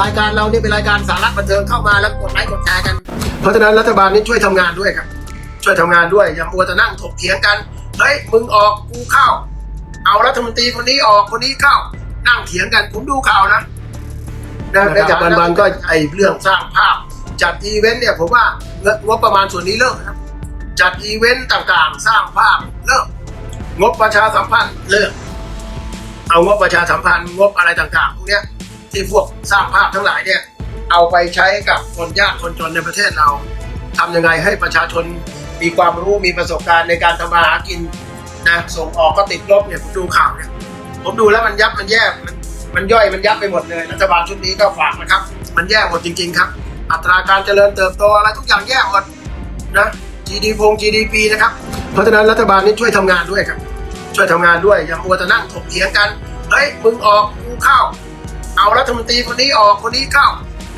รายการเรานี่เป็นรายการสาระบันเทิงเข้ามาแล้วกดไลค์กดแชร์กัน เพราะฉะนั้นรัฐบาลนี่ช่วยทำงานด้วยครับ ช่วยทำงานด้วยอย่ามัวแต่นั่งถกเถียงกันเฮ้ยมึงออกกูเข้า เอารัฐมนตรีคนนี้ออกคนนี้เข้า นั่งเถียงกันผมดูข่าวนะนะในจากวันๆก็ไอเรื่องสร้างภาพ จัดอีเวนต์เนี่ยผมว่าเงินงบประมาณส่วนนี้เลิกนะครับ จัดอีเวนต์ต่างๆ สร้างภาพเลิกงบประชาสัมพันธ์เลิกเอางบประชาสัมพันธ์งบอะไรต่างๆพวกเนี้ย ที่พวกสร้างภาพทั้งหลายเนี่ยเอาไปใช้กับคนยากคนจนในประเทศเราทำยังไงให้ประชาชนมีความรู้มีประสบการณ์ในการทำมาหากินนะส่งออกก็ติดลบเนี่ยผมดูข่าวเนี่ยผมดูแล้วมันยับมันแย่มันมันย่อยมันยับไปหมดเลยรัฐบาลชุดนี้ก็ฝากนะครับ มันแย่หมดจริง ๆ ครับ อัตราการเจริญเติบโตอะไรทุกอย่างแย่หมดนะ GDP GDP นะครับ เพราะฉะนั้นรัฐบาลนี่ช่วยทำงานด้วยครับ ช่วยทำงานด้วยอย่ามัวแต่นั่งถกเถียงกันเฮ้ยมึงออกกูเข้า เอารัฐมนตรีคนนี้ออกคนนี้เข้า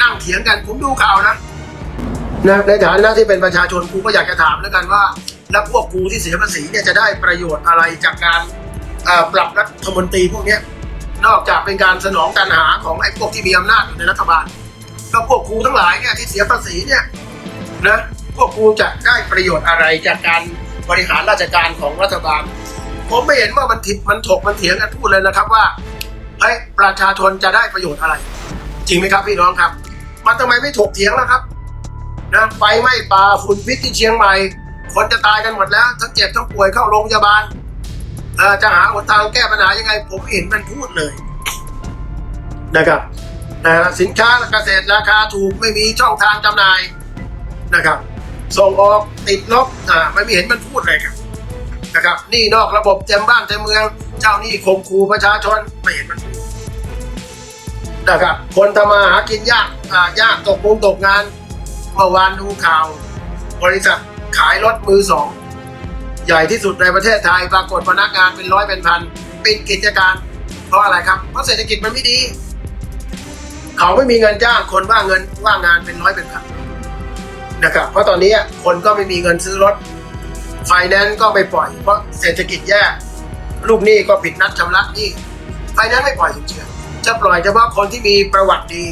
นั่งเถียงกันผมดูข่าวนะนะในฐานะที่เป็นประชาชนกูก็อยากจะถามแล้วกันว่า แล้วพวกกูที่เสียภาษีเนี่ยจะได้ประโยชน์อะไรจากการปรับรัฐมนตรีพวกเนี้ยนอกจากเป็นการสนองตันหาของไอ้พวกที่มีอำนาจอยู่ในรัฐบาลก็พวกกูทั้งหลายเนี่ยที่เสียภาษีเนี่ยนะพวกกูจะได้ประโยชน์อะไรจากการบริหารราชการของรัฐบาล ผมไม่เห็นว่ามันถิดมันถกมันเถียงกันพูดเลยนะครับว่า เฮ้ยประชาชนจะได้ประโยชน์อะไร จริงไหมครับพี่น้องครับ มันทำไมไม่ถกเถียงแล่ะครับนะไฟไหม้ป่าฝุ่นพิษที่เชียงใหม่คนจะตายกันหมดแล้วทั้งเจ็บทั้งป่วยเข้าโรงพยาบาลจะหาหนทางแก้ปัญหายังไง ผมเห็นมันพูดเลยนะครับนะสินค้าเกษตรราคาถูกไม่มีช่องทางจำหน่ายนะครับ ส่งออกติดลบอ่าไม่มีเห็นมันพูดเลยครับนะครับนี่นอกระบบเต็มบ้านเต็มเมือง เจ้าหนี้ข่มขู่ประชาชนไม่เห็นมัน นะครับ คนทำมาหากินยากอ่ายากตกงงตกงานเมื่อวานดูข่าว บริษัทขายรถมือสอง ใหญ่ที่สุดในประเทศไทย ปรากฏพนักงานเป็นร้อยเป็นพันปิดกิจการ เพราะอะไรครับ เพราะเศรษฐกิจมันไม่ดี เขาไม่มีเงินจ้างคนว่างเงินว่างงานเป็นร้อยเป็นพันนะครับ เพราะตอนนี้คนก็ไม่มีเงินซื้อรถไฟแนนซ์ก็ไม่ปล่อยเพราะเศรษฐกิจแย่ลูกหนี้ก็ผิดนัดชำระหนี้ไฟแนนซ์ไม่ปล่อยจริงๆ จะปล่อยเฉพาะคนที่มีประวัติดี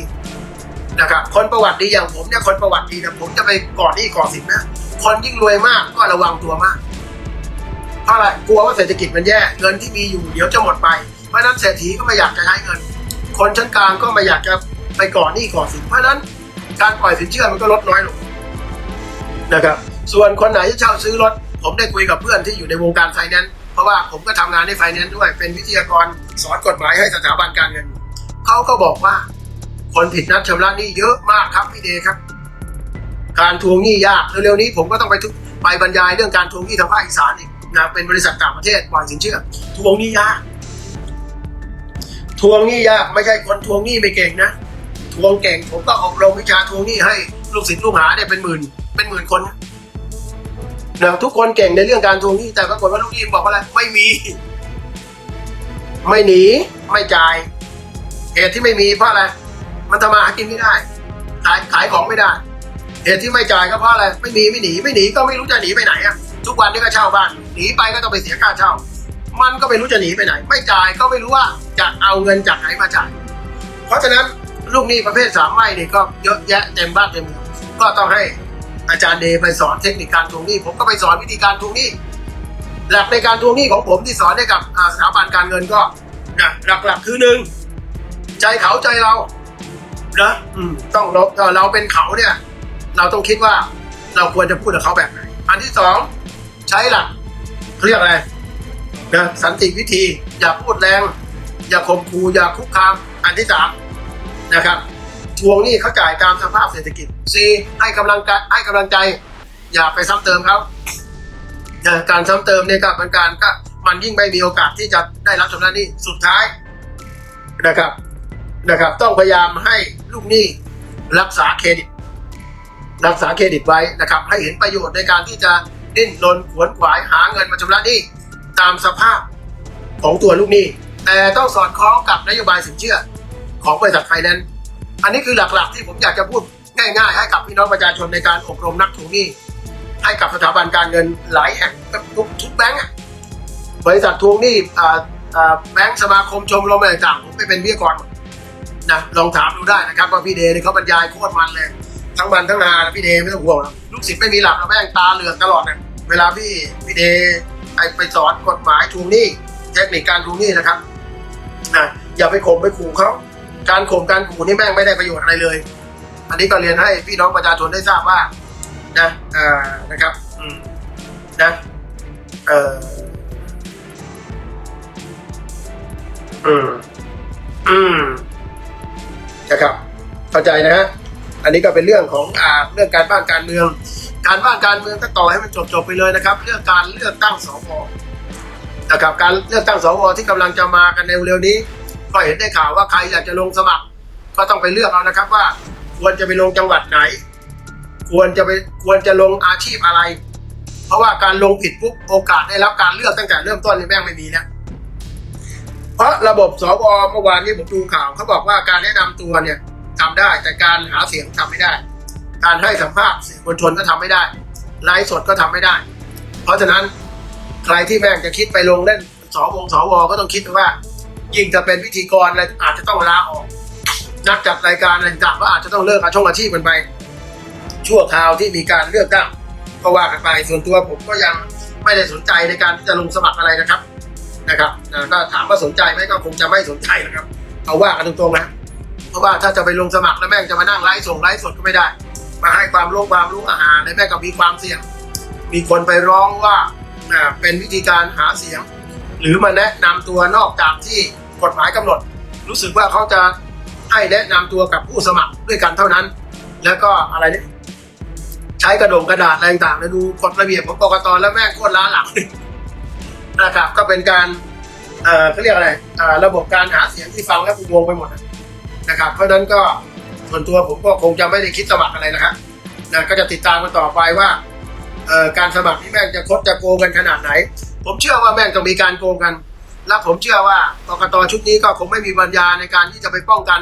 นะครับ คนประวัติดีอย่างผมเนี่ยคนประวัติดีนะผมจะไปก่อนนี้ก่อสินนะ คนยิ่งรวยมากก็ระวังตัวมาก เพราะอะไรกลัวว่าเศรษฐกิจมันแย่เงินที่มีอยู่เดี๋ยวจะหมดไป เพราะนั้นเศรษฐีก็ไม่อยากจะใช้เงิน คนชั้นกลางก็ไม่อยากจะไปก่อนนี้ก่อสินเพราะนั้นการปล่อยสินเชื่อมันก็ลดน้อยลงนะครับส่วนคนไหนที่เช่าซื้อรถ ผมได้คุยกับเพื่อนที่อยู่ในวงการไฟแนนซ์เพราะว่าผมก็ทำงานในไฟแนนซ์ด้วยเป็นวิทยากรสอนกฎหมายให้สถาบันการเงิน เขาก็บอกว่า คนผิดนัดชำระหนี้เยอะมากครับพี่เดชครับ การทวงหนี้ยากเร็วๆนี้ผมก็ต้องไปทุกไปบรรยายเรื่องการทวงหนี้ทางภาคอีสานอีกนะเป็นบริษัทต่างประเทศปล่อยสินเชื่อ ทวงหนี้ยาก ทวงหนี้ยากไม่ใช่คนทวงหนี้ไม่เก่งนะ ทวงเก่งผมก็อบรมวิชาทวงหนี้ให้ลูกศิษย์ลูกหาเนี่ยเป็นหมื่น เป็นหมื่นคนนะนะทุกคนเก่งในเรื่องการทวงหนี้แต่ปรากฏว่าลูกหนี้บอกว่าอะไรไม่มี ไม่หนี ไม่จ่าย เหตุที่ไม่มีเพราะอะไร มันทำมาหากินไม่ได้ ขายขายของไม่ได้ เหตุที่ไม่จ่ายก็เพราะอะไร ไม่มีไม่หนีไม่หนีก็ไม่รู้จะหนีไปไหนอะ ทุกวันนี้ก็เช่าบ้าน หนีไปก็ต้องไปเสียค่าเช่า มันก็ไม่รู้จะหนีไปไหน ไม่จ่ายก็ไม่รู้ว่าจะเอาเงินจากไหนมาจ่าย เพราะฉะนั้นลูกหนี้ประเภทสามไม่นี่ก็เยอะแยะเต็มบ้านเต็มเมืองก็ต้องให้อาจารย์เดไปสอนเทคนิคการทวงหนี้ ผมก็ไปสอนวิธีการทวงหนี้ หลักในการทวงหนี้ของผมที่สอนให้กับสถาบันการเงินก็นะหลักๆคือหนึ่ง ใจเขาใจเรานะอืมต้องเราเอ่อเราเป็นเขาเนี่ย เราต้องคิดว่าเราควรจะพูดกับเขาแบบไหนอันที่สองใช้หลักเขาเรียกอะไรนะสันติวิธี อย่าพูดแรง อย่าข่มขู่อย่าคุกคาม อันที่สามนะครับทวงหนี้เขาจ่ายตามสภาพเศรษฐกิจ C ให้กำลังใจให้กำลังใจ อย่าไปซ้ำเติมเขานะการซ้ำเติมเนี่ยก็เป็นการก็มันยิ่งไม่มีโอกาสที่จะได้รับชำระหนี้สุดท้ายนะครับ นะครับ ต้องพยายามให้ลูกหนี้รักษาเครดิต รักษาเครดิตไว้นะครับ ให้เห็นประโยชน์ในการที่จะดิ้นรนขวนขวายหาเงินมาชำระหนี้ตามสภาพของตัวลูกหนี้ แต่ต้องสอดคล้องกับนโยบายสินเชื่อของบริษัทไฟแนนซ์อันนี้คือหลักๆที่ผมอยากจะพูดง่ายๆ ให้กับพี่น้องประชาชนในการอบรมนักทวงหนี้ ให้กับสถาบันการเงินหลายแห่งทุกทุกแบงก์บริษัททวงหนี้แบงก์สมาคมชมรมอะไรต่างผมไปเป็นวิทยากรหมด นะลองถามดูได้นะครับว่าพี่เดย์เนี่ยเขาบรรยายโคตรมันเลย ทั้งวันทั้งนานพี่เดย์ไม่ต้องห่วงหรอกลูกศิษย์ไม่มีหลับนะแม่งตาเหลือกตลอดเนี่ยเวลาพี่พี่เดย์ไปไปสอนกฎหมายทวงหนี้เทคนิคการทวงหนี้นะครับนะอย่าไปข่มไปขู่เขาการข่มการขู่นี่แม่งไม่ได้ประโยชน์อะไรเลย อันนี้ก็เรียนให้พี่น้องประชาชนได้ทราบว่านะอ่านะครับอืมนะเอ่ออืมอืม นะครับ เข้าใจนะฮะอันนี้ก็เป็นเรื่องของอ่าเรื่องการบ้านการเมือง การบ้านการเมืองก็ต่อให้มันจบจบไปเลยนะครับ เรื่องการเลือกตั้งสวนะครับการเลือกตั้งสวที่กำลังจะมากันในเร็วนี้ ก็เห็นได้ข่าวว่าใครอยากจะลงสมัคร ก็ต้องไปเลือกเอานะครับว่า ควรจะไปลงจังหวัดไหน ควรจะไปควรจะลงอาชีพอะไร เพราะว่าการลงผิดปุ๊บโอกาสได้รับการเลือกตั้งแต่เริ่มต้นนี่แม่งไม่มีแล้ว เพราะระบบสวเมื่อวานนี้ผมดูข่าวเขาบอกว่าการแนะนำตัวเนี่ยทำได้ แต่การหาเสียงทำไม่ได้ การให้สัมภาษณ์สื่อมวลชนก็ทำไม่ได้ไลฟ์สดก็ทำไม่ได้ เพราะฉะนั้นใครที่แม่งจะคิดไปลงเล่นสวงสวก็ต้องคิดว่า ยิ่งจะเป็นพิธีกรอะไรอาจจะต้องลาออก นักจัดรายการอะไรต่างก็อาจจะต้องเลิกอาช่องอาชีพกันไป ชั่วคราวที่มีการเลือกตั้งก็ว่ากันไปส่วนตัวผมก็ยังไม่ได้สนใจในการที่จะลงสมัครอะไรนะครับ นะครับถ้าถามว่าสนใจไหมก็คงจะไม่สนใจนะครับเอาว่ากันตรงๆนะเพราะว่าถ้าจะไปลงสมัครแล้วแม่งจะมานั่งไลฟ์ส่งไลฟ์สดก็ไม่ได้ มาให้ความรู้ความรู้อาหารในแม่ก็มีความเสี่ยง มีคนไปร้องว่าเป็นวิธีการหาเสียง หรือมาแนะนำตัวนอกจากที่กฎหมายกำหนด รู้สึกว่าเขาจะให้แนะนำตัวกับผู้สมัครด้วยกันเท่านั้น แล้วก็อะไรเนี่ยใช้กระดงกระดาษอะไรต่างๆแล้วดูกฎระเบียบของกกตแล้วแม่งโคตรล้าหลัง นะครับก็เป็นการเอ่อเขาเรียกอะไรเอ่อระบบการหาเสียงที่ฟังแล้วกูงงไปหมดนะครับ เพราะฉะนั้นก็ส่วนตัวผมก็คงจะไม่ได้คิดสมัครอะไรนะครับนะก็จะติดตามกันต่อไปว่าเอ่อการสมัครที่แม่งจะคดจะโกงกันขนาดไหน ผมเชื่อว่าแม่งต้องมีการโกงกัน และผมเชื่อว่ากกตชุดนี้ก็คงไม่มีปัญญาในการที่จะไปป้องกัน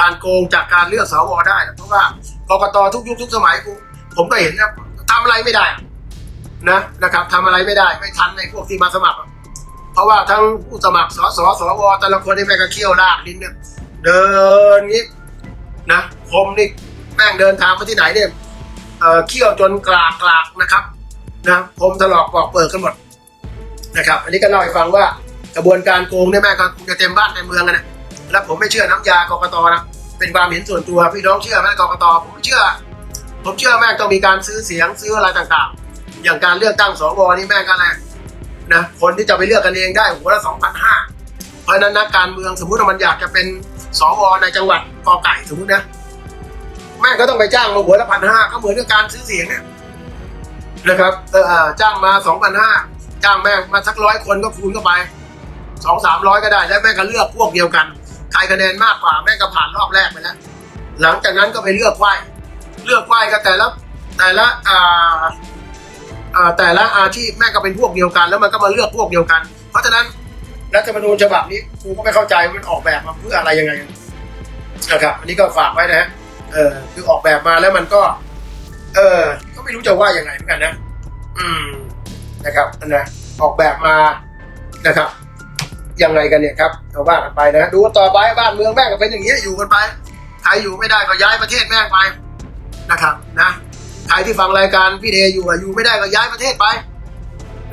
การโกงจากการเลือกสวได้นะเพราะว่ากกตทุกยุคทุกสมัยกูผมก็เห็นนะทำอะไรไม่ได้ นะนะครับทำอะไรไม่ได้ไม่ทันในพวกที่มาสมัคร เพราะว่าทั้งผู้สมัครสสสวแต่ละคนนี่แม่งก็เขี้ยวลากลิ้นเนี่ยเดินงี้นะผมนี่แม่งเดินทางไปที่ไหนเนี่ยเอ่อเขี้ยวจนกลากกลากนะครับนะผมถลอกปอกเปิดกันหมดนะครับ อันนี้ก็เล่าให้ฟังว่ากระบวนการโกงเนี่ยแม่งก็คงจะเต็มบ้านเต็มเมืองนะแล้วผมไม่เชื่อน้ำยากรกตนะเป็นความเห็นส่วนตัวพี่น้องเชื่อไหมกรกตผมไม่เชื่อ ผมเชื่อแม่งต้องมีการซื้อเสียงซื้ออะไรต่างๆ อย่างการเลือกตั้งสวนี่แม่ก็แหละนะคนที่จะไปเลือกกันเองได้หัวละสองพันห้าเพราะนั้นนักการเมืองสมมุติว่ามันอยากจะเป็นสวในจังหวัดกอไก่สมมตินะแม่ก็ต้องไปจ้างมาหัวละพันห้าก็เหมือนกับการซื้อเสียงเนี่ยนะครับเออจ้างมาสองพันห้าจ้างแม่มาสักร้อยคนก็คูณเข้าไปสองสามร้อยก็ได้ แล้วแม่ก็เลือกพวกเดียวกันใครคะแนนมากกว่าแม่ก็ผ่านรอบแรกไปแล้วหลังจากนั้นก็ไปเลือกไหวเลือกไหวก็แต่ละแต่ละอ่า แต่ละอาชีพแม่งก็เป็นพวกเดียวกัน แล้วมันก็มาเลือกพวกเดียวกัน เพราะฉะนั้นรัฐธรรมนูญฉบับนี้กูก็ไม่เข้าใจว่ามันออกแบบมาเพื่ออะไรยังไงนะครับ อันนี้ก็ฝากไว้นะฮะเออคือออกแบบมาแล้วมันก็ เออก็ไม่รู้จะว่ายังไงเหมือนกันนะ อืมนะครับนะออกแบบมานะครับยังไงกันเนี่ยครับเอาว่ากันไปนะดูต่อไปบ้านเมืองแม่งก็เป็นอย่างนี้อยู่กันไปใครอยู่ไม่ได้ก็ย้ายประเทศแม่งไปนะครับนะ ใครที่ฟังรายการพี่เดย์อยู่อะอยู่ไม่ได้ก็ย้ายประเทศไป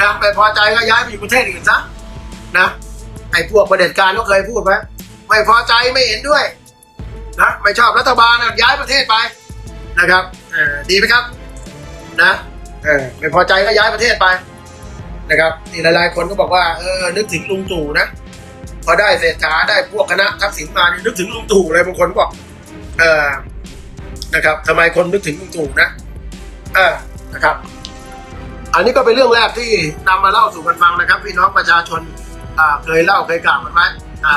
นะไปพอใจก็ย้ายไปอยู่ประเทศอื่นซะนะไอ้พวกประเด็จการก็เคยพูดไว้ไม่พอใจไม่เห็นด้วยนะไม่ชอบรัฐบาลนะย้ายประเทศไปนะครับเออดีไหมครับนะเออไม่พอใจก็ย้ายประเทศไปนะครับนี่หลายๆคนก็บอกว่าเออนึกถึงลุงตู่นะพอได้เศรษฐาได้พวกคณะทักษิณมานี่นึกถึงลุงตู่เลยบางคนบอกเออนะครับทำไมคนนึกถึงลุงตู่นะ เออนะครับ อันนี้ก็เป็นเรื่องแรกที่นำมาเล่าสู่กันฟังนะครับ พี่น้องประชาชนอ่าเคยเล่าเคยกล่าวมันไหมอ่า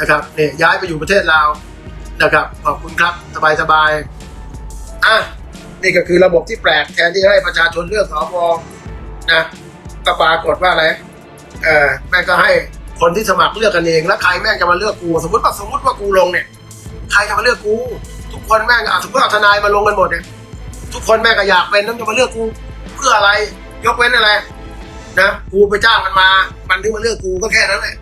นะครับเนี่ยย้ายไปอยู่ประเทศลาวนะครับ ขอบคุณครับสบายสบายอะนี่ก็คือระบบที่แปลกแทนที่ให้ประชาชนเลือกสวนะก็ปรากฏว่าอะไรเออแม่งก็ให้คนที่สมัครเลือกกันเองแล้วใครแม่งจะมาเลือกกู สมมติว่าสมมติว่ากูลงเนี่ย ใครจะมาเลือกกู ทุกคนแม่งอะสมมติเอาทนายมาลงกันหมดเนี่ย ทุกคนแม่งก็อยากเป็นต้องจะมาเลือกกูเพื่ออะไร ยกเว้นอะไร นะ กูไปจ้างมันมา มันถึงมาเลือกกูก็แค่นั้นแหละ